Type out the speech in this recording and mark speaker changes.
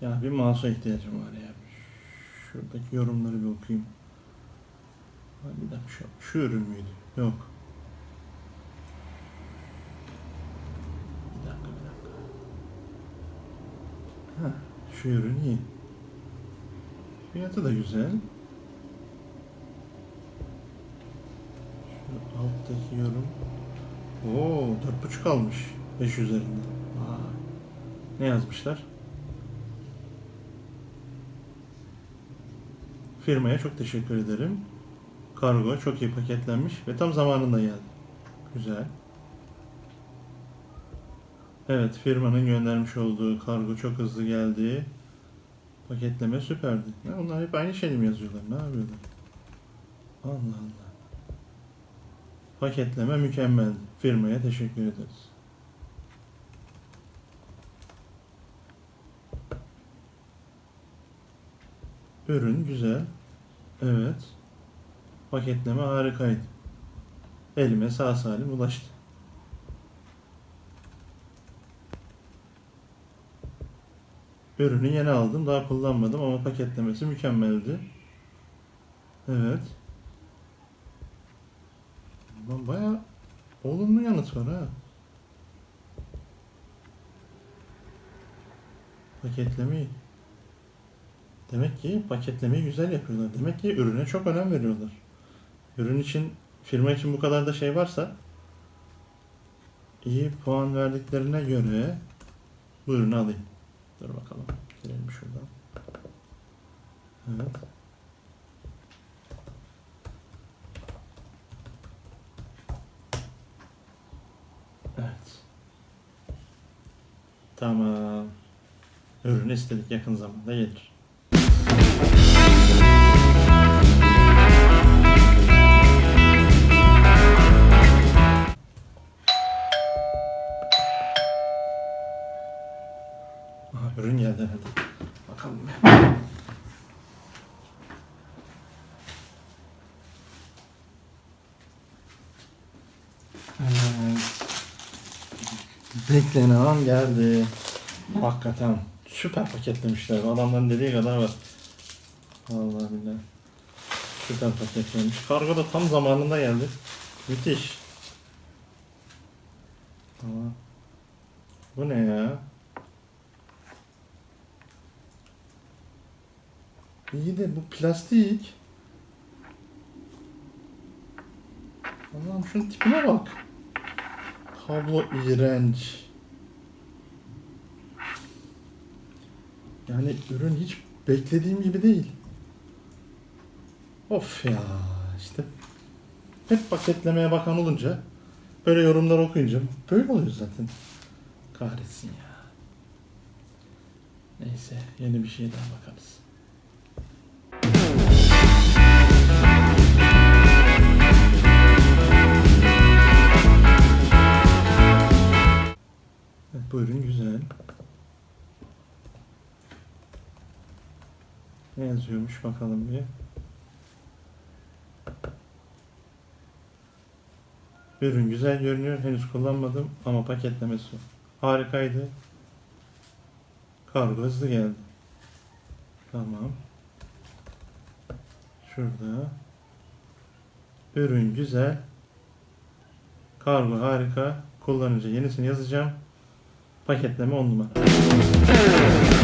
Speaker 1: Ya bir mouse'a ihtiyacım var ya. Şuradaki yorumları bir okuyayım. Bir dakika şu, şu ürün müydü? Yok. Bir dakika bir dakika. Ha, şu ürün iyi. Fiyatı da güzel. Şu alttaki yorum. Oo, dört buçuk almış. 5 üzerinden. Vay. Ne yazmışlar? Firmaya çok teşekkür ederim. Kargo çok iyi paketlenmiş ve tam zamanında geldi. Güzel. Evet, firmanın göndermiş olduğu kargo çok hızlı geldi. Paketleme süperdi. Ya onlar hep aynı şeyi mi yazıyorlar? Ne yapıyorlar? Allah Allah. Paketleme mükemmeldi. Firmaya teşekkür ederiz. Ürün güzel. Evet. Paketleme harikaydı. Elime sağ salim ulaştı. Ürünü yeni aldım. Daha kullanmadım ama paketlemesi mükemmeldi. Evet. Ba- Bayağı olumlu yanıt var ha. Paketlemeyi. Demek ki paketlemeyi güzel yapıyorlar. Demek ki ürüne çok önem veriyorlar. Ürün için, firma için bu kadar da şey varsa iyi puan verdiklerine göre bu ürünü alayım. Dur bakalım. Girelim şuradan. Evet. Evet. Tamam. Ürünü istedik yakın zamanda gelir. Beklenen an geldi. Hakikaten süper paketlemişler. Adamların dediği kadar var. Vallahi billahi. Süper paketlemiş. Kargo da tam zamanında geldi. Müthiş. Ama bu ne ya? İyi de bu plastik. Allah'ım şunun tipine bak. Kablo iğrenç. Yani ürün hiç beklediğim gibi değil. Of ya işte hep paketlemeye bakan olunca böyle yorumlar okuyunca böyle oluyor zaten. Kahretsin ya. Neyse yeni bir şey daha bakarız. Bu ürün güzel. Ne yazıyormuş bakalım bir. Ürün güzel görünüyor. Henüz kullanmadım ama paketlemesi harikaydı. Kargo hızlı geldi. Tamam. Şurada. Ürün güzel. Kargo harika. Kullanıcı yenisini yazacağım. Paketleme on numara.